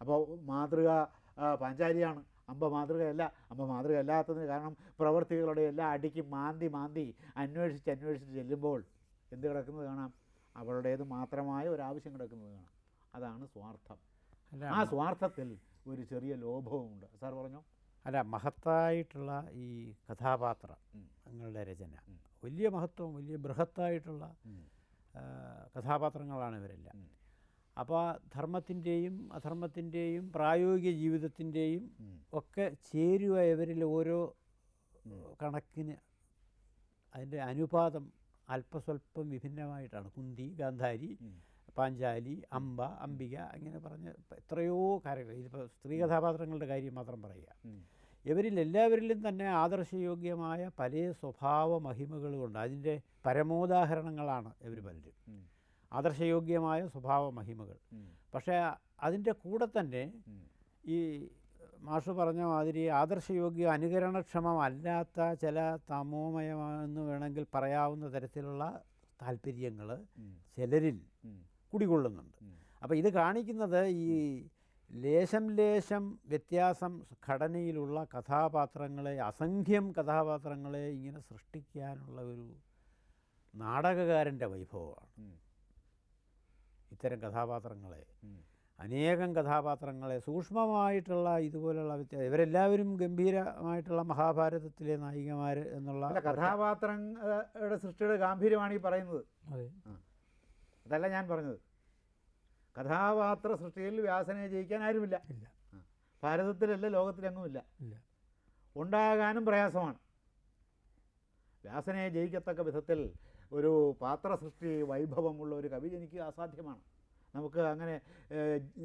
അപ്പോൾ മാതൃക പഞ്ചാരിയാണ്. പാഞ്ചാലിയാണ് അമ്പ മാതൃകയല്ല അമ്പ മാതൃക അല്ലാത്തതിന് കാരണം പ്രവർത്തികളുടെ എല്ലാം അടിക്ക് മാന്തി മാന്തി അന്വേഷിച്ച് അന്വേഷിച്ച് ചെല്ലുമ്പോൾ എന്ത് കിടക്കുന്നത് കാണാം? അവളുടേത് മാത്രമായ ഒരു ആവശ്യം കിടക്കുന്നത് കാണാം. അതാണ് സ്വാർത്ഥം. അല്ല ആ സ്വാർത്ഥത്തിൽ ഒരു ചെറിയ ലോഭവുമുണ്ട്. സാർ പറഞ്ഞോ? അല്ല മഹത്തായിട്ടുള്ള ഈ കഥാപാത്രം. നിങ്ങളുടെ രചന വലിയ മഹത്വം വലിയ ബൃഹത്തായിട്ടുള്ള കഥാപാത്രങ്ങളാണ് ഇവരെല്ലാം. അപ്പോൾ ധർമ്മത്തിന്റെയും അധർമ്മത്തിന്റെയും പ്രായോഗിക ജീവിതത്തിന്റെയും ഒക്കെ ചേരുവ ഇവരിൽ ഓരോ കണക്കിന് അതിന്റെ അനുപാതം അല്പസ്വല്പം വിഭിന്നമായിട്ടാണ്. കുന്തി ഗാന്ധാരി പാഞ്ചാലി അംബ അംബിക അങ്ങനെ പറഞ്ഞ് എത്രയോ കാര്യങ്ങൾ. ഇതിപ്പോൾ സ്ത്രീ കഥാപാത്രങ്ങളുടെ കാര്യം മാത്രം പറയുക. ഇവരിൽ എല്ലാവരിലും തന്നെ ആദർശയോഗ്യമായ പല സ്വഭാവ മഹിമകളുമുണ്ട് അതിന്റെ പരമോദാഹരണങ്ങളാണ് ഇവർ പലരും. ആദർശയോഗ്യമായ സ്വഭാവ മഹിമകൾ പക്ഷേ അതിന്റെ കൂടെ തന്നെ ഈ മാഷ് പറഞ്ഞ മാതിരി ആദർശയോഗ്യ അനുകരണക്ഷമമല്ലാത്ത ചില തമോമയമെന്ന് വേണമെങ്കിൽ പറയാവുന്ന തരത്തിലുള്ള താല്പര്യങ്ങൾ ചിലരിൽ. കുടികൊള്ളുന്നുണ്ട്. അപ്പോൾ ഇത് കാണിക്കുന്നത് ഈ ലേശം ലേശം വ്യത്യാസം ഘടനയിലുള്ള കഥാപാത്രങ്ങളെ അസംഖ്യം കഥാപാത്രങ്ങളെ ഇങ്ങനെ സൃഷ്ടിക്കാനുള്ള ഒരു നാടകകാരന്റെ വൈഭവമാണ്. ഇത്തരം കഥാപാത്രങ്ങളെ. അനേകം കഥാപാത്രങ്ങളെ സൂക്ഷ്മമായിട്ടുള്ള ഇതുപോലെയുള്ള വ്യത്യാസം ഇവരെല്ലാവരും ഗംഭീരമായിട്ടുള്ള മഹാഭാരതത്തിലെ നായികമാർ എന്നുള്ള കഥാപാത്രങ്ങളുടെ സൃഷ്ടിയുടെ ഗാംഭീര്യമാണ് ഈ പറയുന്നത്. അതെ. അതല്ല ഞാൻ പറഞ്ഞത്. കഥാപാത്ര സൃഷ്ടിയിൽ വ്യാസനെ ജയിക്കാൻ ആരുമില്ല. ഇല്ല. ഭാരതത്തിലല്ല ലോകത്തിലെങ്ങുമില്ല. ഇല്ല. ഉണ്ടാകാനും പ്രയാസമാണ്. വ്യാസനെ ജയിക്കത്തക്ക വിധത്തിൽ ഒരു പാത്ര സൃഷ്ടി വൈഭവമുള്ള ഒരു കവി ജനിക്കുക അസാധ്യമാണ്. നമുക്ക് അങ്ങനെ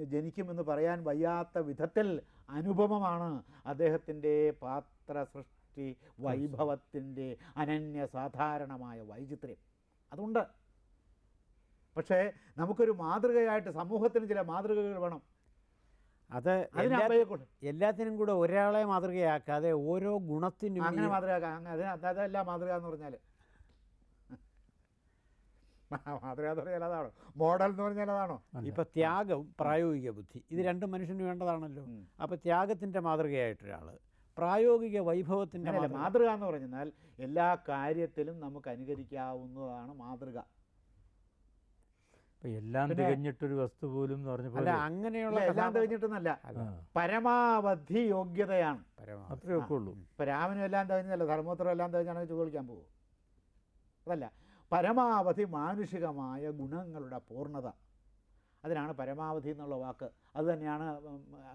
ജനിക്കുമെന്ന് പറയാൻ വയ്യാത്ത വിധത്തിൽ അനുപമമാണ് അദ്ദേഹത്തിന്റെ പാത്ര സൃഷ്ടി വൈഭവത്തിന്റെ അനന്യ സാധാരണമായ വൈചിത്ര്യം. അതുണ്ട്. പക്ഷേ നമുക്കൊരു മാതൃകയായിട്ട് സമൂഹത്തിന് ചില മാതൃകകൾ വേണം. അത് എല്ലാത്തിനും കൂടെ ഒരാളെ മാതൃകയാക്കാതെ ഓരോ ഗുണത്തിനും അങ്ങനെ മാതൃകയാക്കാം. അങ്ങനെ അതല്ല മാതൃക എന്ന് പറഞ്ഞാൽ മാതൃക അതാണോ? മോഡൽ എന്ന് പറഞ്ഞാൽ അതാണോ? ഇപ്പൊ ത്യാഗം പ്രായോഗിക ബുദ്ധി. ഇത് രണ്ടും മനുഷ്യന് വേണ്ടതാണല്ലോ. അപ്പോൾ അപ്പൊ ത്യാഗത്തിന്റെ മാതൃകയായിട്ടൊരാൾ പ്രായോഗിക വൈഭവത്തിന്റെ മാതൃക. എന്ന് പറഞ്ഞാൽ എല്ലാ കാര്യത്തിലും നമുക്ക് അനുകരിക്കാവുന്നതാണ് മാതൃക. ഇപ്പൊ എല്ലാം തികഞ്ഞിട്ടൊരു വസ്തു പോലും എന്ന് അല്ല അങ്ങനെയുള്ള അല്ല, എല്ലാം തികഞ്ഞിട്ടെന്നല്ല. പരമാവധി യോഗ്യതയാണ്. പരമാവധി. അത്രേ ഉള്ളൂ ഇപ്പം രാമനും എല്ലാം തികഞ്ഞതല്ല ധർമ്മപുത്രം എല്ലാം തികഞ്ഞാണെങ്കിൽ ചോദിക്കാൻ പോകും അതല്ല. പരമാവധി മാനുഷികമായ ഗുണങ്ങളുടെ പൂർണത. അതിനാണ് പരമാവധി എന്നുള്ള വാക്ക്. അത് തന്നെയാണ്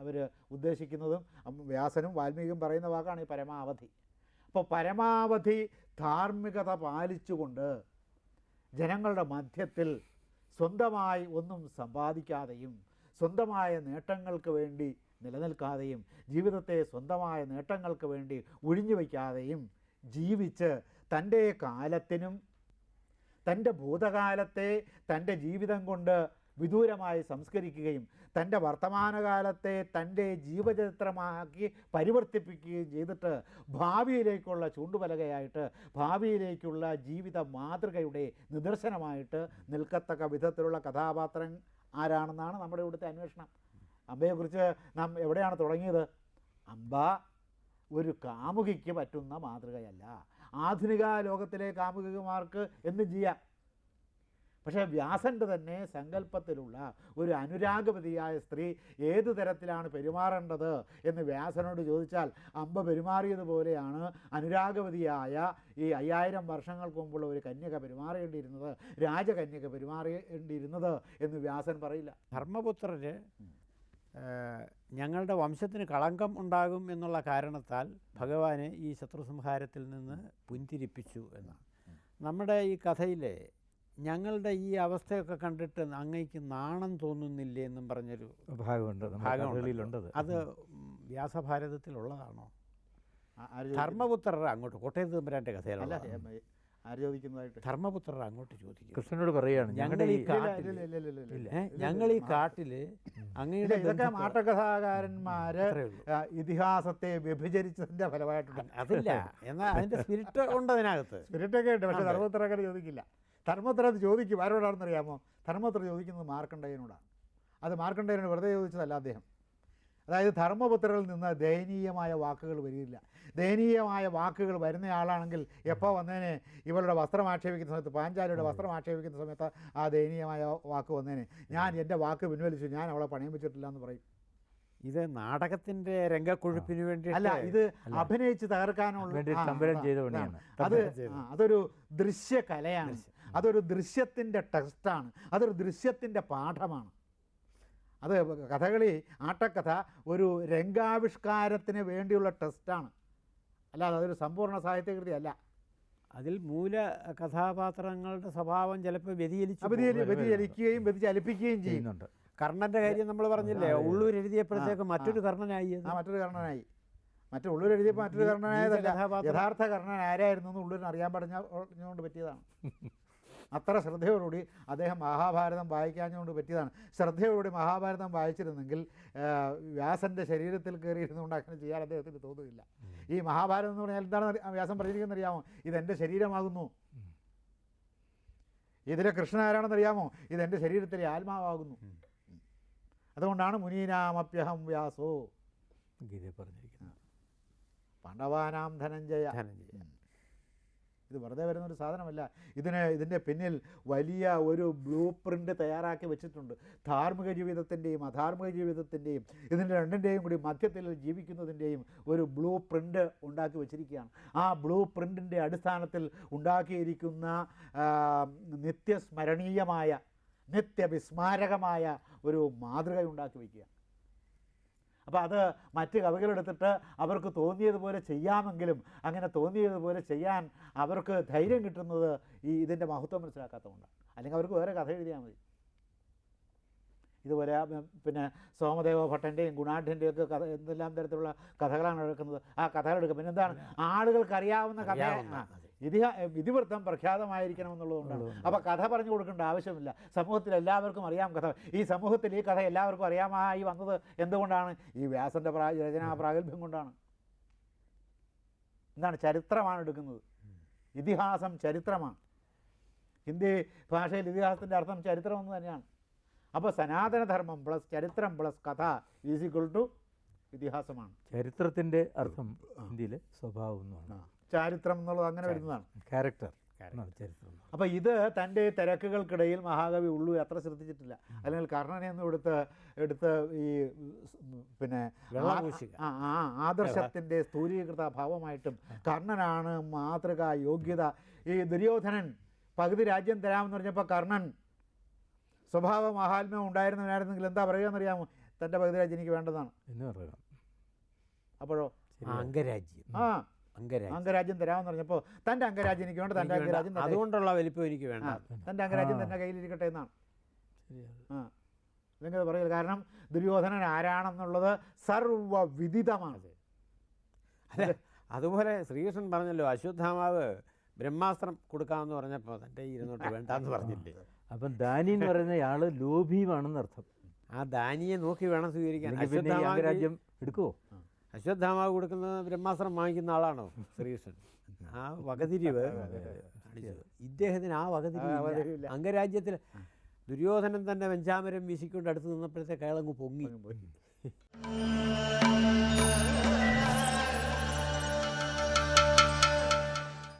അവർ ഉദ്ദേശിക്കുന്നതും വ്യാസനും വാൽമീകിയും പറയുന്ന വാക്കാണ് ഈ പരമാവധി. അപ്പോൾ പരമാവധി ധാർമ്മികത പാലിച്ചുകൊണ്ട് ജനങ്ങളുടെ മധ്യത്തിൽ സ്വന്തമായി ഒന്നും സമ്പാദിക്കാതെയും സ്വന്തമായ നേട്ടങ്ങൾക്ക് വേണ്ടി നിലനിൽക്കാതെയും ജീവിതത്തെ സ്വന്തമായ നേട്ടങ്ങൾക്ക് വേണ്ടി ഒഴിഞ്ഞു വയ്ക്കാതെയും ജീവിച്ച് തന്റെ കാലത്തിനും തന്റെ ഭൂതകാലത്തെ തന്റെ ജീവിതം കൊണ്ട് വിദൂരമായി സംസ്കരിക്കുകയും തന്റെ വർത്തമാനകാലത്തെ തന്റെ ജീവചരിത്രമാക്കി പരിവർത്തിപ്പിക്കുകയും ചെയ്തിട്ട് ഭാവിയിലേക്കുള്ള ചൂണ്ടുപലകയായിട്ട് ഭാവിയിലേക്കുള്ള ജീവിത മാതൃകയുടെ നിദർശനമായിട്ട് നിൽക്കത്തക്ക വിധത്തിലുള്ള കഥാപാത്രം ആരാണെന്നാണ് നമ്മുടെ ഇവിടുത്തെ അന്വേഷണം. അമ്പയെക്കുറിച്ച് നാം എവിടെയാണ് തുടങ്ങിയത്? അമ്പ ഒരു കാമുകിക്ക് പറ്റുന്ന മാതൃകയല്ല. ആധുനിക ലോകത്തിലെ കാമുകിമാർക്ക് എന്തും ചെയ്യാം. പക്ഷേ വ്യാസന്റെ തന്നെ സങ്കല്പത്തിലുള്ള ഒരു അനുരാഗവതിയായ സ്ത്രീ ഏത് തരത്തിലാണ് പെരുമാറേണ്ടത് എന്ന് വ്യാസനോട് ചോദിച്ചാൽ അമ്പ പെരുമാറിയതുപോലെയാണ് അനുരാഗവതിയായ ഈ അയ്യായിരം വർഷങ്ങൾക്ക് മുമ്പുള്ള ഒരു കന്യക പെരുമാറേണ്ടിയിരുന്നത് രാജകന്യക പെരുമാറേണ്ടിയിരുന്നത് എന്ന് വ്യാസൻ പറയില്ല. ധർമ്മപുത്രര് ഞങ്ങളുടെ വംശത്തിന് കളങ്കം ഉണ്ടാകും എന്നുള്ള കാരണത്താൽ ഭഗവാനെ ഈ ശത്രുസംഹാരത്തിൽ നിന്ന് പുഞ്ചിരിപ്പിച്ചു എന്നാണ്. നമ്മുടെ ഈ കഥയിലെ ഞങ്ങളുടെ ഈ അവസ്ഥയൊക്കെ കണ്ടിട്ട് അങ്ങേക്ക് നാണം തോന്നുന്നില്ലേ എന്നും പറഞ്ഞൊരു ഭാഗമുണ്ട്. ഭാഗമുണ്ട്. അത്. വ്യാസഭാരതത്തിലുള്ളതാണോ? ധർമ്മപുത്രർ അങ്ങോട്ട് കോട്ടയത്ത് തമ്പുരാന്റെ ഏ, ആര് ചോദിക്കുന്നതായിട്ട്? ധർമ്മപുത്രർ അങ്ങോട്ട് ചോദിക്കും. കൃഷ്ണനോട് പറയുകയാണ് ഞങ്ങളുടെ ഈ കാട്ടിൽ ഇല്ല, ഇല്ല, ഇല്ല, ഇല്ല, ഇല്ല. ഞങ്ങൾ ഈ കാട്ടിൽ അങ്ങയുടെ ഇതൊക്കെ മാട്ടകഥാകാരന്മാര് ഇതിഹാസത്തെ വ്യഭിചരിച്ചതിന്റെ ഫലമായിട്ടുണ്ട്. അതില്ല എന്നാൽ അതിന്റെ സ്പിരിറ്റ് ഉണ്ട് അതിനകത്ത്. സ്പിരിറ്റൊക്കെ ഉണ്ട് പക്ഷെ ധർമ്മപുത്ര അങ്ങനെ ചോദിക്കില്ല. ധർമ്മപുത്ര അത് ചോദിക്കും ആരോടാണെന്ന് അറിയാമോ ധർമ്മപുത്ര ചോദിക്കുന്നത് മാർക്കണ്ഡയനോടാണ് അത് മാർക്കണ്ഡയനോട് വെറുതെ ചോദിച്ചതല്ല അദ്ദേഹം. അതായത് ധർമ്മപുത്രരിൽ നിന്ന് ദയനീയമായ വാക്കുകൾ വരികയില്ല. ദയനീയമായ വാക്കുകൾ വരുന്നയാളാണെങ്കിൽ എപ്പോൾ വന്നേനെ? ഇവളുടെ വസ്ത്രം ആക്ഷേപിക്കുന്ന സമയത്ത് പാഞ്ചാലിയുടെ വസ്ത്രം ആക്ഷേപിക്കുന്ന സമയത്ത് ആ ദയനീയമായ വാക്ക് വന്നേനെ. ഞാൻ എന്റെ വാക്ക് പിൻവലിച്ചു ഞാൻ അവളെ പണയം വെച്ചിട്ടില്ല എന്ന് പറയും. ഇത് നാടകത്തിന്റെ രംഗക്കൊഴുപ്പിന് വേണ്ടി അല്ല ഇത് അഭിനയിച്ച് തകർക്കാനുള്ള അത് അതൊരു ദൃശ്യകലയാണ്. അതൊരു ദൃശ്യത്തിന്റെ ടെക്സ്റ്റാണ്. അതൊരു ദൃശ്യത്തിന്റെ പാഠമാണ്. അത് കഥകളി ആട്ടക്കഥ ഒരു രംഗാവിഷ്കാരത്തിന് വേണ്ടിയുള്ള ടെസ്റ്റാണ്. അല്ലാതെ അതൊരു സമ്പൂർണ സാഹിത്യകൃതി അല്ല അതിൽ മൂല കഥാപാത്രങ്ങളുടെ സ്വഭാവം ചിലപ്പോൾ വ്യതിചലിച്ചു. വ്യതിചലിക്കുകയും വ്യതിചലിപ്പിക്കുകയും ചെയ്യുന്നുണ്ട്. കർണന്റെ കാര്യം നമ്മൾ പറഞ്ഞില്ലേ. ഉള്ളൂർ എഴുതിയപ്പോഴത്തേക്ക് മറ്റൊരു കർണനായി. ആ മറ്റൊരു കർണനായി. മറ്റു ഉള്ളൂർ എഴുതിയപ്പോൾ മറ്റൊരു കർണനായ കർണനായതല്ല. യഥാർത്ഥ കർണൻ ആരായിരുന്നു എന്ന് ഉള്ളൂരിന് അറിയാൻ പറഞ്ഞ പറഞ്ഞുകൊണ്ട് പറ്റിയതാണ്. അത്ര ശ്രദ്ധയോടുകൂടി അദ്ദേഹം മഹാഭാരതം വായിക്കാഞ്ഞുകൊണ്ട് പറ്റിയതാണ്. ശ്രദ്ധയോടുകൂടി മഹാഭാരതം വായിച്ചിരുന്നെങ്കിൽ വ്യാസന്റെ ശരീരത്തിൽ കയറിയിരുന്നുകൊണ്ട് അങ്ങനെ ചെയ്യാൻ അദ്ദേഹത്തിന് തോന്നുകയില്ല. ഈ മഹാഭാരതം എന്ന് പറഞ്ഞാൽ എന്താണ് വ്യാസം പറഞ്ഞിരിക്കുന്നത് അറിയാമോ ഇതെന്റെ ശരീരമാകുന്നു ഇതിലെ കൃഷ്ണൻ ആരാണെന്ന് അറിയാമോ ഇതെന്റെ ശരീരത്തിലെ ആത്മാവാകുന്നു. അതുകൊണ്ടാണ് മുനീനാമപ്യഹം വ്യാസോ. ഗീത പറഞ്ഞിരിക്കുന്നത്. പാണ്ഡവാനാം ധനഞ്ജയ. ധനഞ്ജയ. ഇത് വെറുതെ വരുന്ന ഒരു സാധനമല്ല. ഇതിന് ഇതിന്റെ പിന്നിൽ വലിയ ഒരു ബ്ലൂ പ്രിന്റ് തയ്യാറാക്കി വെച്ചിട്ടുണ്ട്. ധാർമ്മിക ജീവിതത്തിന്റെയും അധാർമിക ജീവിതത്തിന്റെയും ഇതിന്റെ രണ്ടിന്റെയും കൂടി മധ്യത്തിൽ ജീവിക്കുന്നതിന്റെയും ഒരു ബ്ലൂ പ്രിന്റ് ഉണ്ടാക്കി വെച്ചിരിക്കുകയാണ്. ആ ബ്ലൂ പ്രിന്റിന്റെ അടിസ്ഥാനത്തിൽ ഉണ്ടാക്കിയിരിക്കുന്ന നിത്യസ്മരണീയമായ നിത്യവിസ്മാരകമായ ഒരു മാതൃക ഉണ്ടാക്കി വയ്ക്കുക അപ്പോൾ അത് മറ്റ് കവികളെടുത്തിട്ട് അവർക്ക് തോന്നിയതുപോലെ ചെയ്യാമെങ്കിലും അങ്ങനെ തോന്നിയതുപോലെ ചെയ്യാൻ അവർക്ക് ധൈര്യം കിട്ടുന്നത് ഈ ഇതിന്റെ മഹത്വം മനസ്സിലാക്കാത്തതുകൊണ്ടാണ്. അല്ലെങ്കിൽ അവർക്ക് വേറെ കഥ എഴുതിയാൽ മതി. ഇതുപോലെ പിന്നെ സോമദേവ ഭട്ടന്റെയും ഗുണാഢ്യന്റെയും ഒക്കെ കഥ എന്തെല്ലാം തരത്തിലുള്ള കഥകളാണ് എടുക്കുന്നത്. ആ കഥകൾ എടുക്കുക പിന്നെ എന്താണ് ആളുകൾക്ക് അറിയാവുന്ന കഥ. അറിയാവുന്ന, ആ, അതെ. ഇതിഹാ ഇതിവൃത്തം പ്രഖ്യാതമായിരിക്കണം എന്നുള്ളതുകൊണ്ടാണ് അപ്പോൾ കഥ പറഞ്ഞു കൊടുക്കേണ്ട ആവശ്യമില്ല. സമൂഹത്തിൽ എല്ലാവർക്കും അറിയാം കഥ. ഈ സമൂഹത്തിൽ ഈ കഥ എല്ലാവർക്കും അറിയാമായി വന്നത് എന്തുകൊണ്ടാണ്? ഈ വ്യാസന്റെ പ്രാ രചനാ പ്രാഗൽഭ്യം കൊണ്ടാണ്. എന്താണ്? ചരിത്രമാണ് എടുക്കുന്നത്. ഇതിഹാസം ചരിത്രമാണ്. ഹിന്ദി ഭാഷയിൽ ഇതിഹാസത്തിന്റെ അർത്ഥം ചരിത്രം എന്ന് തന്നെയാണ്. അപ്പോൾ സനാതനധർമ്മം പ്ലസ് ചരിത്രം പ്ലസ് കഥ ഈസ് ഈക്വൾ ടു ഇതിഹാസമാണ്. ചരിത്രത്തിന്റെ അർത്ഥം ഹിന്ദിയിൽ സ്വഭാവം എന്നാണ്. ചാരിത്രം എന്നുള്ളത് അങ്ങനെ വരുന്നതാണ്. ക്യാരക്ടർ ചരിത്രം. അപ്പോൾ ഇത് തന്റെ തിരക്കുകൾക്കിടയിൽ മഹാകവി ഉള്ളു അത്ര ശ്രദ്ധിച്ചിട്ടില്ല. അല്ലെങ്കിൽ കർണനെയൊന്നും എടുത്ത് എടുത്ത് ഈ പിന്നെ ആദർശത്തിന്റെ സ്ഥൂരീകൃത ഭാവമായിട്ടും കർണനാണ് മാതൃക യോഗ്യത. ഈ ദുര്യോധനൻ പകുതി രാജ്യം തരാമെന്ന് പറഞ്ഞപ്പോൾ കർണൻ സ്വഭാവ മഹാത്മ്യം ഉണ്ടായിരുന്നവനായിരുന്നെങ്കിൽ എന്താ പറയുകയെന്നറിയാമോ? തന്റെ പകുതി രാജ്യം എനിക്ക് വേണ്ടതാണ്. എന്ന് പറയണം. അപ്പോഴോ? അംഗരാജ്യം. ആ. അംഗരാജ്യം. തരാമെന്ന് പറഞ്ഞപ്പോൾ തന്റെ അംഗരാജ്യം എനിക്ക് വേണ്ട തന്റെ അംഗരാജ്യം അതുകൊണ്ടുള്ള വലിപ്പം എനിക്ക് വേണ്ട. തന്റെ തന്റെ അംഗരാജ്യം. തന്നെ കയ്യിലിരിക്കട്ടെ എന്നാണ്. ആ. അല്ലെങ്കിൽ പറയില്ല കാരണം ദുര്യോധനൻ ആരാണെന്നുള്ളത് സർവവിദിതമാണ്. അതെ. അതുപോലെ ശ്രീകൃഷ്ണൻ പറഞ്ഞല്ലോ അശ്വത്ഥാമാവ് ബ്രഹ്മാസ്ത്രം കൊടുക്കാമെന്ന് പറഞ്ഞപ്പോൾ തന്റെ ഇരുന്നോട്ട് വേണ്ടാന്ന് പറഞ്ഞില്ലേ? അപ്പം ദാനി എന്ന് പറയുന്ന ആൾ ലോഭിയുമാണെന്ന് അർത്ഥം ആ ദാനിയെ നോക്കി വേണം സ്വീകരിക്കാൻ. രാജ്യം എടുക്കുമോ അശ്വത്ഥാമാവ് കൊടുക്കുന്ന ബ്രഹ്മാസ്ത്രം വാങ്ങിക്കുന്ന ആളാണോ ശ്രീകൃഷ്ണൻ? ആ വകതിരിവ് ഇദ്ദേഹത്തിന് ആ. വകതിരിവ് അംഗരാജ്യത്തിൽ ദുര്യോധനൻ തന്നെ വെഞ്ചാമരം വീശിക്കൊണ്ട് അടുത്ത് നിന്നപ്പോഴത്തെ കേളങ്ങ് പൊങ്ങി. പോയി